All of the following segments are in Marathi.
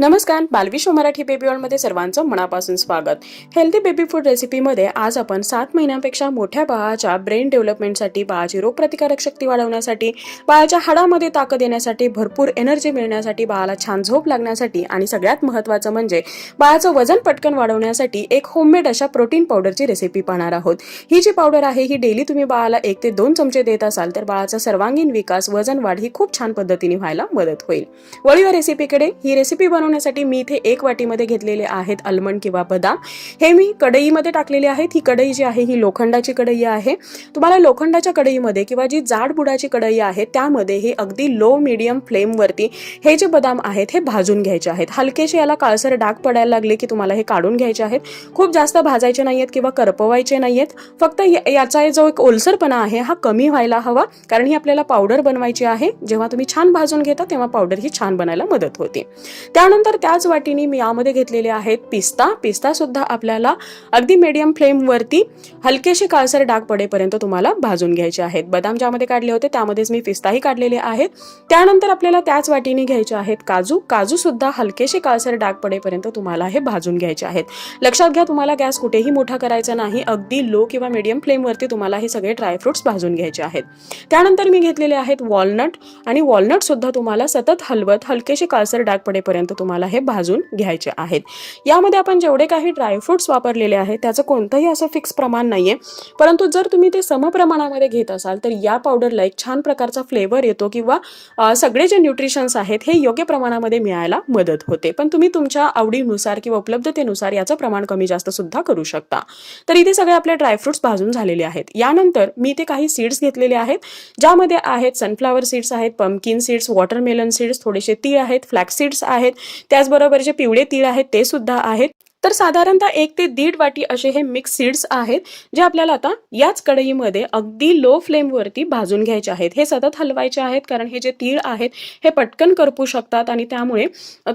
नमस्कार बालविश्व हो मराठी बेबी वर्ल्डमध्ये सर्वांचं मनापासून स्वागत. हेल्दी बेबी फूड रेसिपीमध्ये आज आपण सात महिन्यांपेक्षा मोठ्या बाळाच्या ब्रेन डेव्हलपमेंटसाठी बाळाची रोगप्रतिकारक शक्ती वाढवण्यासाठी बाळाच्या हाडामध्ये ताकद येण्यासाठी भरपूर एनर्जी मिळण्यासाठी बाळाला छान झोप लागण्यासाठी आणि सगळ्यात महत्त्वाचं म्हणजे बाळाचं वजन पटकन वाढवण्यासाठी एक होममेड अशा प्रोटीन पावडरची रेसिपी पाहणार आहोत. ही जी पावडर आहे ही डेली तुम्ही बाळाला एक ते दोन चमचे देत असाल तर बाळाचा सर्वांगीण विकास वजन वाढ ही खूप छान पद्धतीने व्हायला मदत होईल. वळीवर रेसिपीकडे ही रेसिपी बनवण्यासाठी मी इथे एक वाटीमध्ये घेतलेले आहेत आल्मंड किंवा बदाम. हे मी कढईमध्ये टाकलेले आहेत. ही कढई जी आहे ही लोखंडाची कढई आहे. तुम्हाला लोखंडाच्या कढईमध्ये किंवा जी जाड बुडाची कढई आहे त्यामध्ये हे अगदी लो मिडियम फ्लेमवरती हे जे बदाम आहेत हे भाजून घ्यायचे आहेत. हलकेसे याला काळसर डाग पडायला लागले की तुम्हाला हे काढून घ्यायचे आहेत. खूप जास्त भाजायचे नाहीयेत किंवा करपवायचे नाहीयेत. फक्त याचा जो एक ओलसरपणा आहे हा कमी व्हायला हवा कारण ही आपल्याला पावडर बनवायची आहे. जेव्हा तुम्ही छान भाजून घेता तेव्हा पावडर ही छान बनायला मदत होते. त्यानंतर त्याच वाटीने मी यामध्ये घेतलेले आहेत पिस्ता. पिस्ता सुद्धा आपल्याला अगदी मीडियम फ्लेमवरती हलकेसे काळसर डाग पडेपर्यंत तुम्हाला भाजून घ्यायचे आहेत. बदाम ज्यामध्ये काढले होते त्यामध्येच मी पिस्ताही काढलेले आहेत. त्यानंतर आपल्याला त्याच वाटीने घ्यायचे आहेत काजू. काजू सुद्धा हलकेसे काळसर डाग पडेपर्यंत तुम्हाला हे भाजून घ्यायचे आहेत. लक्षात घ्या तुम्हाला गॅस कुठेही मोठा करायचा नाही. अगदी लो किंवा मीडियम फ्लेमवरती तुम्हाला हे सगळे ड्रायफ्रुट्स भाजून घ्यायचे आहेत. त्यानंतर मी घेतलेले आहेत वॉलनट आणि वॉलनट सुद्धा तुम्हाला सतत हलवत हलकेसे काळसर डाग पडेपर्यंत तुम्हाला हे भाजून घ्यायचे आहेत. यामध्ये आपण जेवढे काही ड्रायफ्रुट्स वापरलेले आहेत त्याचं कोणतंही असं फिक्स प्रमाण नाही आहे परंतु जर तुम्ही ते समप्रमाणामध्ये घेत असाल तर या पावडरला एक छान प्रकारचा फ्लेवर येतो किंवा सगळे जे न्यूट्रिशन्स आहेत हे योग्य प्रमाणामध्ये मिळायला मदत होते. पण तुम्ही तुमच्या आवडीनुसार किंवा उपलब्धतेनुसार याचं प्रमाण कमी जास्त सुद्धा करू शकता. तर इथे सगळे आपले ड्रायफ्रुट्स भाजून झालेले आहेत. यानंतर मी ते काही सीड्स घेतलेले आहेत ज्यामध्ये आहेत सनफ्लावर सीड्स आहेत पंपकिन सीड्स वॉटरमेलन सीड्स थोडेसे तीळ आहेत फ्लॅक्स सीड्स आहेत त्याचबरोबर जे पिवळे तीळ आहेत ते सुद्धा आहेत. तर साधारणतः एक ते दीड वाटी असे हे मिक्स सीड्स आहेत जे आपल्याला आता याच कढईमध्ये अगदी लो फ्लेमवरती भाजून घ्यायचे आहेत. हे सतत हलवायचे आहेत कारण हे जे तीळ आहेत हे पटकन करपू शकतात आणि त्यामुळे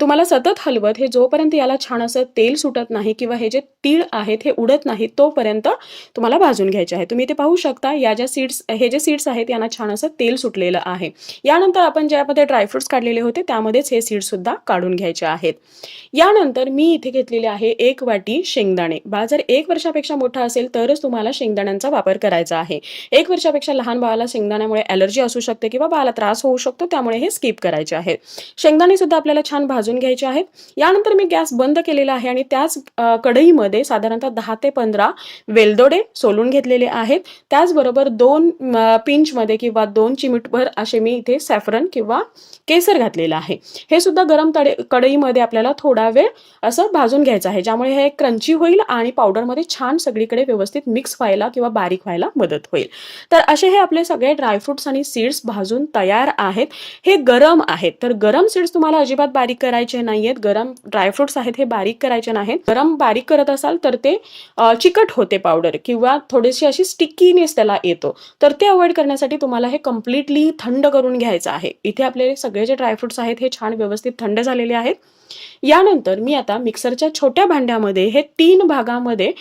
तुम्हाला सतत हलवत हे जोपर्यंत याला छान असं तेल सुटत नाही किंवा हे जे तीळ आहेत हे उडत नाही तोपर्यंत तुम्हाला भाजून घ्यायचे आहे. तुम्ही ते पाहू शकता या ज्या सीड्स हे जे सीड्स आहेत यांना छान असं तेल सुटलेलं आहे. यानंतर आपण ज्यामध्ये ड्रायफ्रुट्स काढलेले होते त्यामध्येच हे सीड्स सुद्धा काढून घ्यायचे आहेत. यानंतर मी इथे घेतलेले आहे एक वाटी शेंगदाणे. बाळ जर एक वर्षापेक्षा मोठा असेल तरच तुम्हाला शेंगदाण्यांचा वापर करायचा आहे. एक वर्षापेक्षा लहान बाळाला शेंगदाण्यामुळे ॲलर्जी असू शकते किंवा बाळाला त्रास होऊ शकतो त्यामुळे हे स्किप करायचे आहेत शेंगदाणे सुद्धा आपल्याला छान भाजून घ्यायचे आहेत. यानंतर मी गॅस बंद केलेला आहे आणि त्याच कढईमध्ये साधारणतः दहा ते पंधरा वेलदोडे सोलून घेतलेले आहेत. त्याचबरोबर दोन पिंचमध्ये किंवा दोन चिमटभर असे मी इथे सॅफरन किंवा केसर घातलेलं आहे. हे सुद्धा गरम तडे कढईमध्ये आपल्याला थोडा वेळ असं भाजून घ्यायचं आहे. ज्यामुळे हे क्रंची होईल आणि पावडरमध्ये छान सगळीकडे व्यवस्थित मिक्स व्हायला किंवा बारीक व्हायला मदत होईल. तर असे हे आपले सगळे ड्रायफ्रुट्स आणि सीड्स भाजून तयार आहेत. हे गरम आहेत. तर गरम सीड्स तुम्हाला अजिबात बारीक करायचे नाहीयेत. गरम ड्रायफ्रुट्स आहेत हे बारीक करायचे नाहीत. गरम बारीक करत असाल तर ते चिकट होते पावडर किंवा थोडीशी अशी स्टिकीनेस त्याला येतो. तर ते अवॉइड करण्यासाठी तुम्हाला हे कम्प्लिटली थंड करून घ्यायचं आहे. इथे आपले सगळे जे ड्रायफ्रुट्स आहेत हे छान व्यवस्थित थंड झालेले आहेत. यानंतर मी आता मिक्सरच्या छोट्या भांड्यामध्ये हे तीन भागामध्ये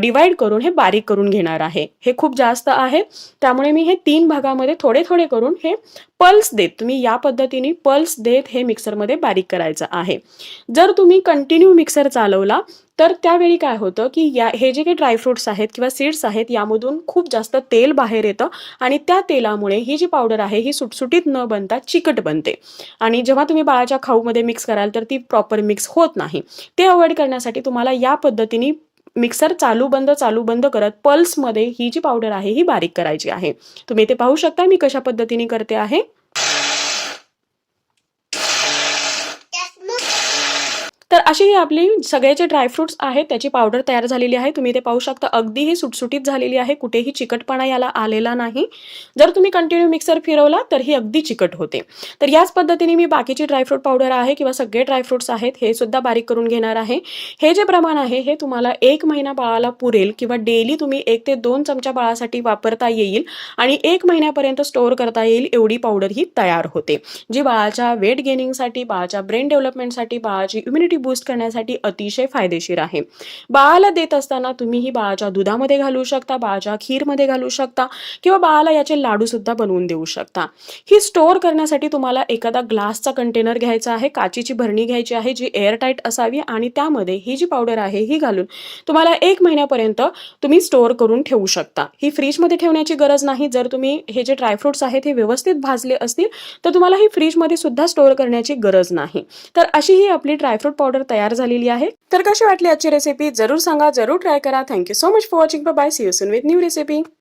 डिवाइड करून हे बारीक करून घेणार आहे. हे खूप जास्त आहे. त्यामुळे मी हे तीन भागामध्ये थोडे थोडे करून हे पल्स देत तुम्ही या पद्धतीने पल्स देत हे मिक्सरमध्ये बारीक करायचं आहे. जर तुम्ही कंटिन्यू मिक्सर चालवला तर त्यावेळी काय होतं की या हे जे काही ड्रायफ्रुट्स आहेत किंवा सीड्स आहेत यामधून खूप जास्त तेल बाहेर येतं आणि त्या तेलामुळे ही जी पावडर आहे ही सुटसुटीत न बनता चिकट बनते. आणि जेव्हा तुम्ही बाळाच्या खाऊमध्ये मिक्स कराल तर ती प्रॉपर मिक्स होत नाही. ते अवॉइड करण्यासाठी तुम्हाला या पद्धतीने मिक्सर चालू बंद चालू बंद करत पल्समध्ये ही जी पावडर आहे ही बारीक करायची आहे. तुम्ही ते पाहू शकता मी कशा पद्धतीने करते आहे. तर अशी ही आपली सगळे जे ड्रायफ्रुट्स आहेत त्याची पावडर तयार झालेली आहे. तुम्ही ते पाहू शकता अगदीही सुटसुटीत झालेली आहे. कुठेही चिकटपणा याला आलेला नाही. जर तुम्ही कंटिन्यू मिक्सर फिरवला तर ही अगदी चिकट होते. तर याच पद्धतीने मी बाकीची ड्रायफ्रूट पावडर आहे किंवा सगळे ड्रायफ्रुट्स आहेत हे सुद्धा बारीक करून घेणार आहे. हे जे प्रमाण आहे हे तुम्हाला एक महिना बाळाला पुरेल किंवा डेली तुम्ही एक ते दोन चमचा बाळासाठी वापरता येईल आणि एक महिन्यापर्यंत स्टोअर करता येईल एवढी पावडर ही तयार होते. जी बाळाच्या वेट गेनिंगसाठी बाळाच्या ब्रेन डेव्हलपमेंटसाठी बाळाची इम्युनिटी बूस्ट करण्यासाठी अतिशय फायदेशीर आहे. बाळाला देत असताना तुम्ही ही बाळाच्या दुधामध्ये घालू शकता बाळाच्या खीरमध्ये घालू शकता किंवा बाळाला याचे लाडू सुद्धा बनवून देऊ शकता. ही स्टोअर करण्यासाठी तुम्हाला एखादा ग्लासचा कंटेनर घ्यायचा आहे काचीची भरणी घ्यायची आहे जी एअरटाईट असावी आणि त्यामध्ये ही जी पावडर आहे ही घालून तुम्हाला एक महिन्यापर्यंत तुम्ही स्टोअर करून ठेवू शकता. ही फ्रीजमध्ये ठेवण्याची गरज नाही. जर तुम्ही हे जे ड्रायफ्रुट्स आहेत हे व्यवस्थित भाजले असतील तर तुम्हाला ही फ्रीजमध्ये सुद्धा स्टोअर करण्याची गरज नाही. तर अशी ही आपली ड्रायफ्रूट पावडर तयार झालेली आहे. तर कशी वाटली आजची रेसिपी जरूर सांगा जरूर ट्राय करा. Thank you so much for watching bye see you soon with new recipe